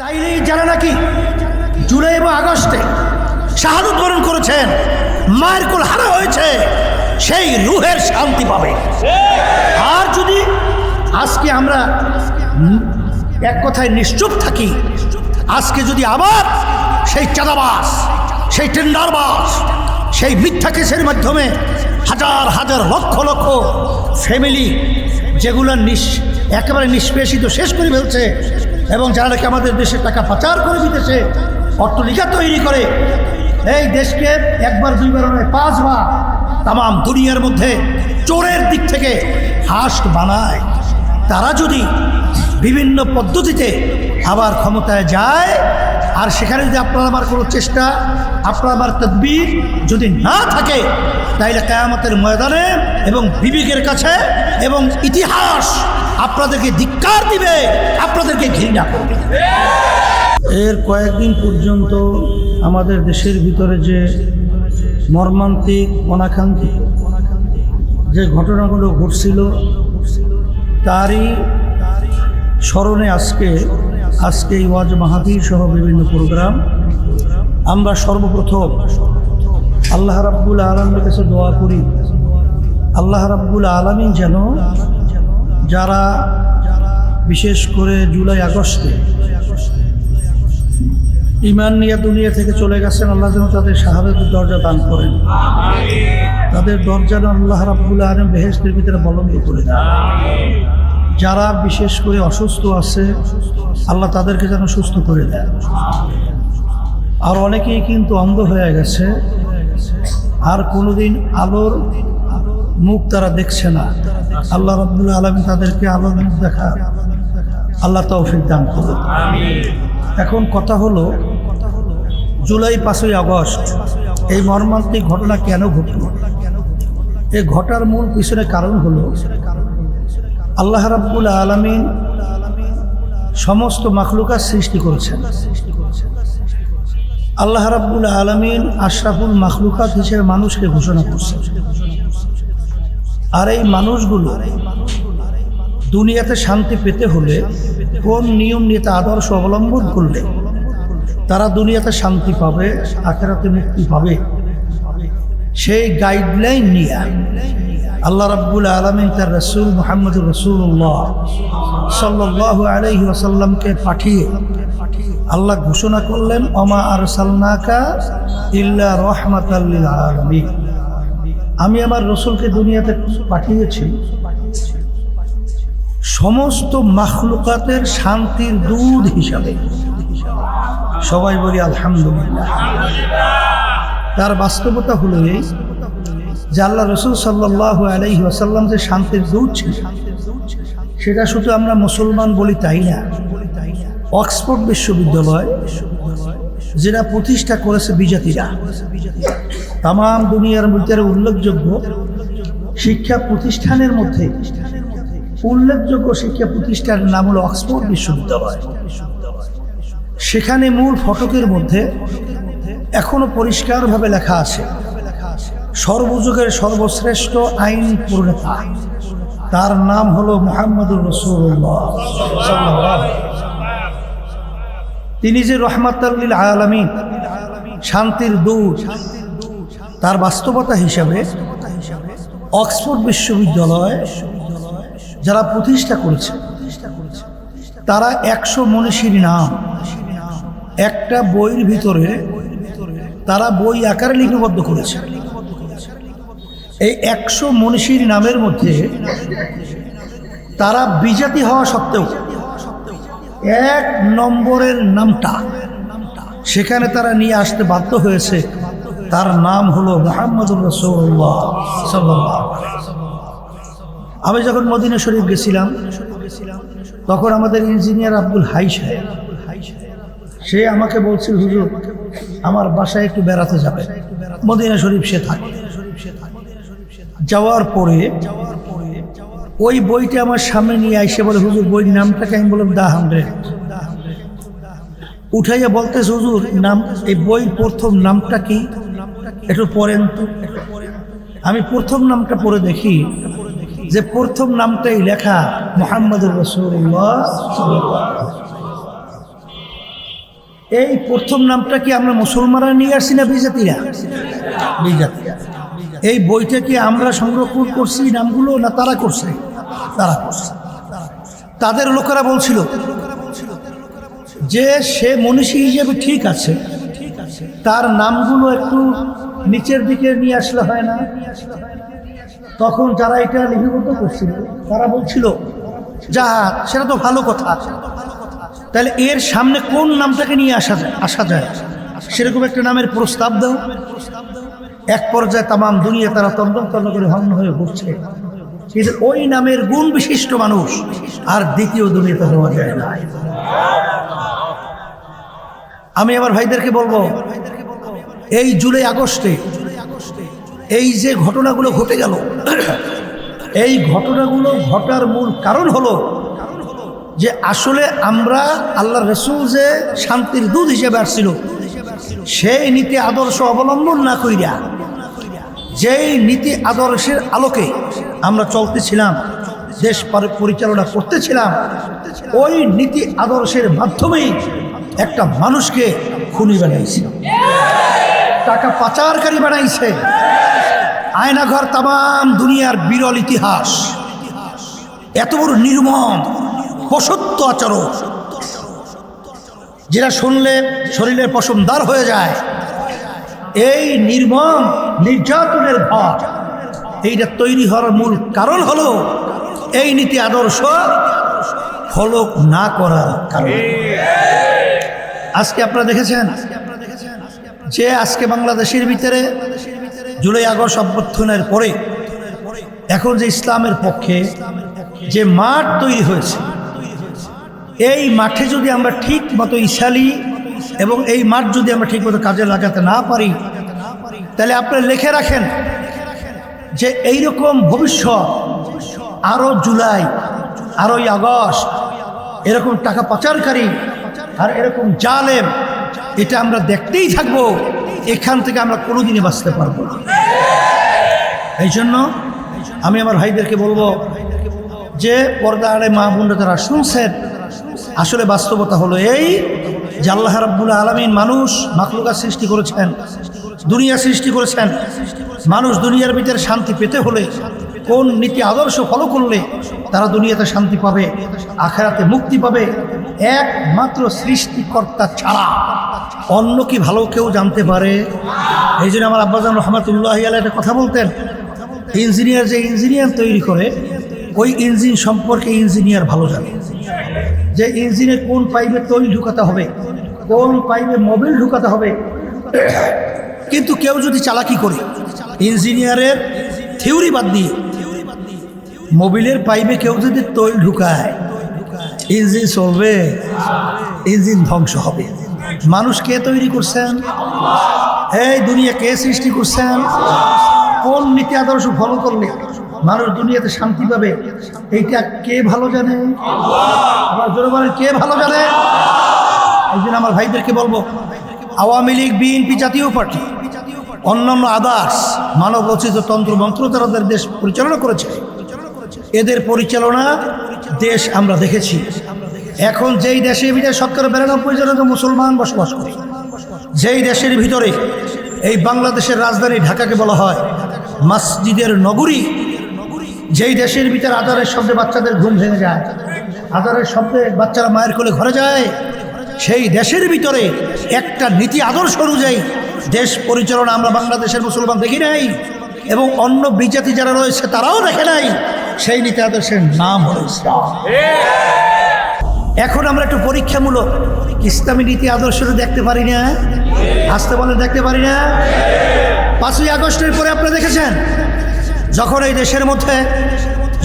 তাইলেই যারা নাকি? জুলাই এবং আগস্টে শাহাদত বরণ করেছেন, মায়ের কোল হারা হয়েছে, সেই রুহের শান্তি পাবে। আর যদি আজকে আমরা এক কথায় নিশ্চুপ থাকি, আজকে যদি আবার সেই চাঁদাবাস সেই টেন্ডারবাস সেই মিথ্যা কেসের মাধ্যমে হাজার হাজার, লক্ষ লক্ষ ফ্যামিলি যেগুলো নিঃ একেবারে নিষ্পেষিত শেষ করে ফেলছে এবং যারা নাকি আমাদের দেশে টাকা পাচার করে দিতেছে অট্টলিকা তৈরি করে, এই দেশকে একবার, দুইবার নয়, পাঁচবার তাম দুনিয়ার মধ্যে চোরের দিক থেকে হাস বানায়। তারা যদি বিভিন্ন পদ্ধতিতে আবার ক্ষমতায় যায় আর সেখানে যদি আপনার আমার কোনো চেষ্টা, আপনার আমার তদবির যদি না থাকে, তাইলে কেয়ামতের ময়দানে এবং বিবেকের কাছে এবং ইতিহাস আপনাদেরকে ধিক্কার দিবে, আপনাদেরকে ঘৃণা করবে। এর কয়েকদিন পর্যন্ত আমাদের দেশের ভিতরে যে মর্মান্তিক, অনাকাঙ্ক্ষিত যে ঘটনাগুলো ঘটছিল, তারই স্মরণে আজকে আজকে ওয়াজ মাহাবীর সহ বিভিন্ন প্রোগ্রাম। আমরা সর্বপ্রথম আল্লাহ রাব্বুল আলমের কাছে দোয়া করি। আল্লাহ রাব্বুল আলমী যেন যারা বিশেষ করে জুলাই আগস্টে ইমান নিয়ে দুনিয়া থেকে চলে গেছেন, আল্লাহ যেন তাদের শাহাদাতের দরজা দান করেন। তাদের দরজা আল্লাহ রাব্বুল আলম বেহেস্তের ভিতরে বলম্ব করে দেন। যারা বিশেষ করে অসুস্থ আছে, আল্লাহ তাদেরকে যেন সুস্থ করে দেয়। আর অনেকেই কিন্তু অন্ধ হয়ে গেছে, আর কোনোদিন আলোর মুখ তারা দেখছে না। আল্লাহ রব্বুল আলমী তাদেরকে আলোর মুখ দেখা, আল্লাহ তৌফিক দান করুন। এখন কথা হলো, জুলাই পাঁচই আগস্ট, এই মর্মান্তিক ঘটনা কেন ঘটল? এই ঘটার মূল পিছনে কারণ হলো আল্লাহ রাব্বুল আলমিন সমস্ত মাখলুকার সৃষ্টি করেছেন। আল্লাহ রাব্বুল আলমিন আশরাফুল মাখলুকাত হিসেবে মানুষকে ঘোষণা করছেন। আর এই মানুষগুলো দুনিয়াতে শান্তি পেতে হলে কোন নিয়ম নীতি আদর্শ অবলম্বন করলে তারা দুনিয়াতে শান্তি পাবে, আখেরাতে মুক্তি পাবে? সেই গাইডলাইন নিয়ে আল্লাহ রাব্বুল আলমিন তার রসুল মোহাম্মদ রসুল্লাহ সাল্লাহ আলহি আসাল্লামকে পাঠিয়ে আল্লাহ ঘোষণা করলেন অমা আর সালনাকা ইল্লা রহমাত আলমী আমি আমার রসুলকে দুনিয়াতে পাঠিয়েছি। সমস্ত মাখলুকাতের শান্তির দুধ হিসাবে। সবাই বলি, আলহামদুলিল্লাহ। তার বাস্তবতা হলো এই যে আল্লাহ রসুল সাল্লাহ আলহি আসাল্লাম যে শান্তির দুধ ছিল সেটা শুধু আমরা মুসলমান বলি তাই না? অক্সফোর্ড বিশ্ববিদ্যালয়, যেটা প্রতিষ্ঠা করেছে বিজাতিরা তাম দুনিয়ার ভিতরে উল্লেখযোগ্য শিক্ষা প্রতিষ্ঠানের মধ্যে উল্লেখযোগ্য শিক্ষা প্রতিষ্ঠানের নাম হলো অক্সফোর্ড বিশ্ববিদ্যালয়। সেখানে মূল ফটকের মধ্যে এখনও পরিষ্কারভাবে লেখা আছে সর্বযুগের সর্বশ্রেষ্ঠ আইন প্রণেতা। তার নাম হলো মোহাম্মদুর রসুল্লাহ তিনি যে রহমাতাল্লিল আলমিন, শান্তির দূত, তার বাস্তবতা হিসাবে অক্সফোর্ড বিশ্ববিদ্যালয় যারা প্রতিষ্ঠা করেছে, তারা একশো মনীষীর নাম, একটা বইয়ের ভিতরে তারা বই আকারে লিপিবদ্ধ করেছে। এই একশো মনীষীর নামের মধ্যে তারা বিজাতি হওয়া সত্ত্বেও এক নম্বরের নামটা সেখানে তারা নিয়ে আসতে বাধ্য হয়েছে। তার নাম হলো মোহাম্মদুর রসৌল্লাহ সাল্লাহ আমি যখন মদিনা শরীফ গেছিলাম, তখন আমাদের ইঞ্জিনিয়ার আব্দুল হাই সাহেব, সে আমাকে বলছিল, হুজুর, আমার বাসায় একটু বেড়াতে যাবে। মদিনা শরীফ সে থাকে। যাওয়ার পরে ওই বইটা আমার সামনে নিয়ে আইসে বলে, হুজুর, বইয়ের নামটাকে আমি বললাম দা হান্ড্রেড উঠাইয়া বলতেছে, হুজুর, নাম, এই বই প্রথম নামটা কি? একটু পড়েন তো। আমি প্রথম নামটা পড়ে দেখি যে প্রথম নামটাই লেখা মোহাম্মদুর রসুল্লাহ এই প্রথম নামটা কি আমরা মুসলমানরা নিয়ে আসি না বিজাতিরা? বিজাতিরা এই বইটা কি আমরা সংরক্ষণ করছি নামগুলো না তারা করছে? তারা করছে। তাদের লোকেরা বলছিল যে সে মনীষী হিসেবে ঠিক আছে, তার নামগুলো একটু নিচের দিকে নিয়ে আসলে হয় না। তখন যারা এটা লিপিবদ্ধ করছিল, তারা বলছিল, যা, সেটা তো ভালো কথা। তাহলে এর সামনে কোন নামটাকে নিয়ে আসা যায় আসা যায়? সেরকম একটা নামের প্রস্তাব দাও। এক পর্যায়ে তামাম দুনিয়া তারা তন্ন তন্ন করে ভগ্ন হয়ে ঘুরছে। কিন্তু ওই নামের গুণ বিশিষ্ট মানুষ আর দ্বিতীয় দুনিয়াতে হওয়া যায় না। আমি আমার ভাইদেরকে বলব, এই জুলাই আগস্টে এই যে ঘটনাগুলো ঘটে গেল, এই ঘটনাগুলো ঘটার মূল কারণ হলো যে আসলে আমরা আল্লাহ রসুল যে শান্তির দুধ হিসেবে আসছিল, সেই নীতি আদর্শ অবলম্বন না কইরা যেই নীতি আদর্শের আলোকে আমরা চলতেছিলাম, দেশ পরিচালনা করতেছিলাম, ওই নীতি আদর্শের মাধ্যমেই একটা মানুষকে খুনি বানাইছে টাকা পাচারকারী বানাইছে। আয়নাঘর তাম দুনিয়ার বিরল ইতিহাস। এত বড় নির্মম, পশত্ব আচরণ। যেটা শুনলে শরীরের পশমদার হয়ে যায়। এই নির্মম নির্যাতনের ঘর এইটা তৈরি হওয়ার মূল কারণ হলো এই নীতি আদর্শ ফলো না করার কারণে। আজকে আপনারা দেখেছেন যে আজকে বাংলাদেশের ভিতরে জুলাই আগস্ট অভ্যর্থনের পরে এখন যে ইসলামের পক্ষে যে মাঠ তৈরি হয়েছে, এই মাঠে যদি আমরা ঠিক মতো ইশালি এবং এই মাঠ যদি আমরা ঠিক মতো কাজে লাগাতে না পারি, তাহলে আপনারা লিখে রাখেন যে এই রকম ভবিষ্যৎ, আরও জুলাই, আরোই আগস্ট, এরকম টাকা পাচারকারী আর এরকম জালেম, এটা আমরা দেখতেই থাকব, এখান থেকে আমরা কোনোদিনই বাঁচতে পারব না। এই জন্য আমি আমার ভাইদেরকে বলব যে পর্দা আড়ে মা বোনরা তারা শুনছেন, আসলে বাস্তবতা হলো এই যে আল্লাহ রাব্বুল আলমিন মানুষ মাকলুকা সৃষ্টি করেছেন, দুনিয়া সৃষ্টি করেছেন। মানুষ দুনিয়ার ভিতরে শান্তি পেতে হলে কোন নীতি আদর্শ ফলো করলে তারা দুনিয়াতে শান্তি পাবে, আখেরাতে মুক্তি পাবে। একমাত্র সৃষ্টিকর্তা ছাড়া অন্য কি ভালো কেউ জানতে পারে? এই জন্য আমার আব্বাজান রহমতুল্লাহ আল্লাহ একটা কথা বলতেন, ইঞ্জিনিয়ার যে ইঞ্জিনিয়ার তৈরি করে, ওই ইঞ্জিন সম্পর্কে ইঞ্জিনিয়ার ভালো জানে। যে ইঞ্জিনে কোন পাইপে তৈল ঢুকাতে হবে, কোন পাইপে মোবিল ঢুকাতে হবে, কিন্তু কেউ যদি চালাকি করে, ইঞ্জিনিয়ারের থিওরি বাদ দিয়ে মোবিলের পাইপে কেউ যদি তৈল ঢুকায়, ইঞ্জিন চলবে, ইঞ্জিন ধ্বংস হবে। মানুষ কে তৈরি করছেন? এই দুনিয়া কে সৃষ্টি করছেন? কোন নীতি আদর্শ ফলো করলে? মানুষ দুনিয়াতে শান্তি পাবে। এইটা কে ভালো জানে? কে ভালো জানে? এই জন্য আমার ভাইদেরকে বলব, Awami League, BNP Jatiya Party, অন্যান্য আদার্স মানব রচিত তন্ত্র, মন্ত্র তারা তাদের দেশ পরিচালনা করেছে, এদের পরিচালনা দেশ আমরা দেখেছি। এখন যেই দেশে ভিতরে শতকরা বিরানব্বই জনের মুসলমান বসবাস করে, যেই দেশের ভিতরে এই বাংলাদেশের রাজধানী ঢাকাকে বলা হয়, মসজিদের নগরী যেই দেশের ভিতরে আধারের শব্দে বাচ্চাদের ঘুম ভেঙে যায়, আধারের শব্দে বাচ্চারা মায়ের কোলে ঘরে যায়, সেই দেশের ভিতরে একটা নীতি আদর্শ অনুযায়ী দেশ পরিচালনা আমরা বাংলাদেশের মুসলমান দেখি নাই, এবং অন্য বিজাতি যারা রয়েছে তারাও দেখে নাই, সেই নীতি আদর্শের নাম হল ইসলাম। এখন আমরা একটু পরীক্ষামূলক ইসলামী নীতি আদর্শটা দেখতে পারি না? আসতে বলে দেখতে পারি না? পাঁচই আগস্টের পরে আপনারা দেখেছেন? যখন এই দেশের মধ্যে,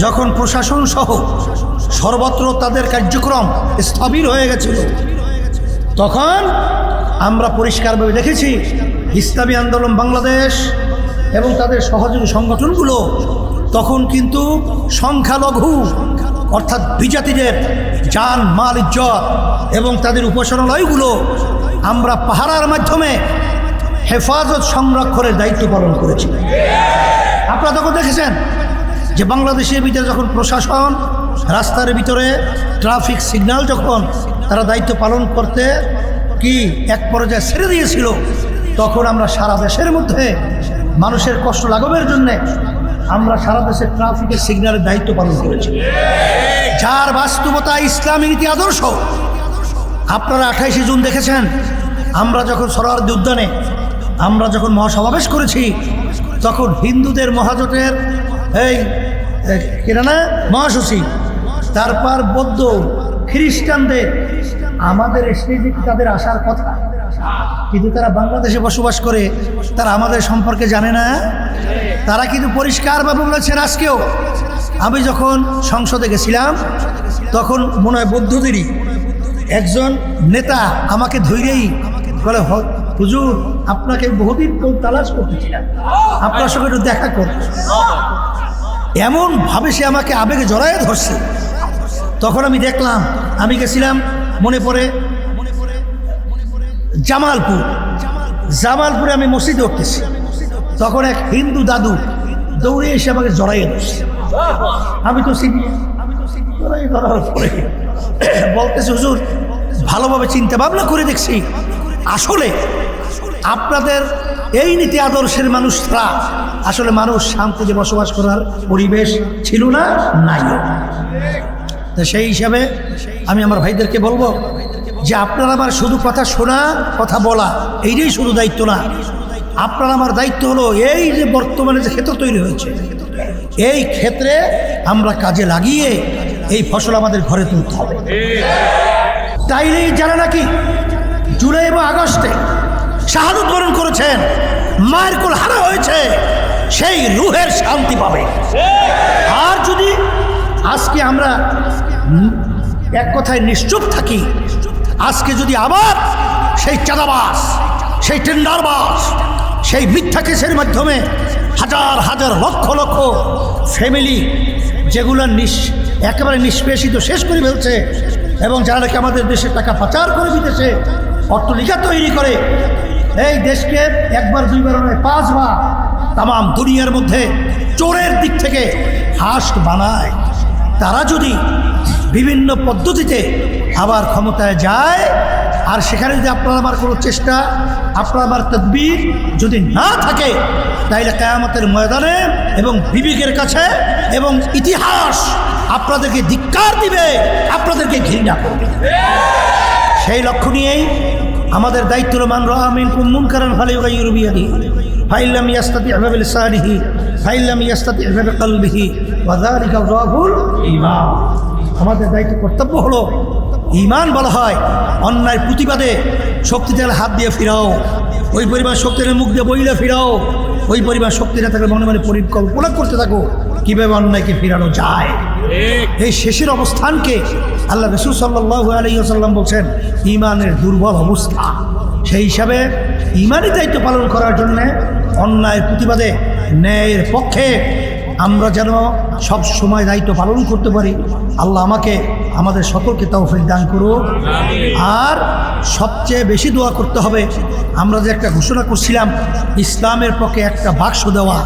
যখন প্রশাসন সহ সর্বত্র তাদের কার্যক্রম স্থবির হয়ে গেছিল, তখন আমরা পরিষ্কারভাবে দেখেছি ইসলামী আন্দোলন বাংলাদেশ এবং তাদের সহযোগী সংগঠনগুলো তখন কিন্তু সংখ্যালঘু, অর্থাৎ বিজাতিদের যান, মাল, ইজ্জত এবং তাদের উপাসনালয়গুলো আমরা পাহারার মাধ্যমে হেফাজত সংরক্ষণের দায়িত্ব পালন করেছি। আপনারা তখন দেখেছেন যে বাংলাদেশের ভিতরে যখন প্রশাসন, রাস্তার ভিতরে ট্রাফিক সিগন্যাল যখন তারা দায়িত্ব পালন করতে কি এক পর্যায়ে ছেড়ে দিয়েছিল, তখন আমরা সারা দেশের মধ্যে মানুষের কষ্ট লাঘবের জন্যে আমরা সারা দেশের ট্রাফিকের সিগন্যালের দায়িত্ব পালন করেছি। যার বাস্তবতা ইসলামী নীতি আদর্শ, আপনারা আঠাইশে জুন দেখেছেন, আমরা যখন সরোয়ার্দী উদ্যানে, আমরা যখন মহাসমাবেশ করেছি তখন হিন্দুদের মহাজোটের এই কিনা না মহাসচিব। তারপর বৌদ্ধ খ্রিস্টানদের, আমাদের স্টেজে তাদের আসার কথা? কিন্তু তারা বাংলাদেশে বসবাস করে, তারা আমাদের সম্পর্কে জানে না। তারা কিন্তু পরিষ্কার পরিষ্কারভাবে বলেছেন আজকেও। আমি যখন সংসদে গেছিলাম, তখন মনে হয় বৌদ্ধদেরই একজন নেতা আমাকে ধৈরেই বলে, "হ- হুজুর, আপনাকে বহুদিন কোন তালাশ করতেছিলাম আপনার সঙ্গে একটু দেখা কর এমন ভাবে সে আমাকে আবেগে জড়ায় ধরছে। তখন আমি দেখলাম, আমি গেছিলাম, মনে পড়ে জামালপুর। জামালপুরে আমি মসজিদে উঠতেছি। তখন এক হিন্দু দাদু দৌড়ে এসে আমাকে জড়াইয়ে ধরছে। আমি তো চিনি জড়াইয়ে ধরার পরে বলতেছি, হুজুর, ভালোভাবে চিন্তা ভাবনা করে দেখছি। আসলে আপনাদের এই নীতি আদর্শের মানুষরা আসলে মানুষ শান্তিতে বসবাস করার পরিবেশ ছিল না নাইও। তো সেই হিসাবে আমি আমার ভাইদেরকে বলব যে আপনার আমার শুধু কথা শোনা কথা বলা এইটাই শুধু দায়িত্ব না। আপনার আমার দায়িত্ব হলো এই যে বর্তমানে যে ক্ষেত্র তৈরি হয়েছে এই ক্ষেত্রে আমরা কাজে লাগিয়ে এই ফসল আমাদের ঘরে তুলতে হবে। তাইলেই যারা নাকি জুলাই এবং আগস্টে শাহাদত বরণ করেছেন। মায়ের কোল হারা হয়েছে, সেই রুহের শান্তি পাবে। আর যদি আজকে আমরা এক কথায় নিশ্চুপ থাকি, আজকে যদি আবার সেই চাঁদাবাস সেই টেন্ডারবাস সেই মিথ্যা কেসের মাধ্যমে হাজার হাজার, লক্ষ লক্ষ ফ্যামিলি যেগুলো নিঃ একেবারে নিষ্পেষিত শেষ করে ফেলছে এবং যারা নাকি আমাদের দেশে টাকা পাচার করে বিদেশে অট্টলিকা তৈরি করে এই দেশকে একবার, দুইবার নয়, পাঁচবার তাম দুনিয়ার মধ্যে চোরের দিক থেকে হাস্ট বানায়। তারা যদি বিভিন্ন পদ্ধতিতে আবার ক্ষমতায় যায়, আর সেখানে যদি আপনার আমার কোনো চেষ্টা, আপনার আমার তদবির যদি না থাকে, তাইলে কেয়ামতের ময়দানে এবং বিবেকের কাছে এবং ইতিহাস আপনাদেরকে ধিক্কার দিবে, আপনাদেরকে ঘৃণা করবে। সেই লক্ষ্য নিয়েই আমাদের দায়িত্ব মান রহমিন কুমুন কারণ ফালে ইউরুবিয়াদি ফাইল্লাম ইয়াস্তাতি আহবাবিল সারিহি ফাইল্লাম ইয়াস্তাতি আহবাবে কালবিহি ওয়াজারিকা রাহুল ইমাম আমাদের দায়িত্ব কর্তব্য হলো ইমান বলা হয়। অন্যায় প্রতিবাদে শক্তিতে হাত দিয়ে ফিরাও। ওই পরিমাণ শক্তির মুখ দিয়ে বইলে ফিরাও। ওই পরিমাণ শক্তি না থাকলে মনে মনে পরিকল্পনা করতে থাকো। কীভাবে অন্যায়কে ফিরানো যায়? এই শেষের অবস্থানকে আল্লাহ রসুল সাল্লাহ আলহিহাসাল্লাম বলছেন, ইমানের দুর্বল অবস্থা। সেই হিসাবে ইমানই দায়িত্ব পালন করার জন্যে অন্যায়ের প্রতিবাদে ন্যায়ের পক্ষে আমরা যেন সব সময় দায়িত্ব পালন করতে পারি। আল্লাহ আমাকে, আমাদের সকলকে তৌফিক দান করুক। আর সবচেয়ে বেশি দোয়া করতে হবে, আমরা যে একটা ঘোষণা করছিলাম, ইসলামের পক্ষে একটা বাক্স দেওয়া।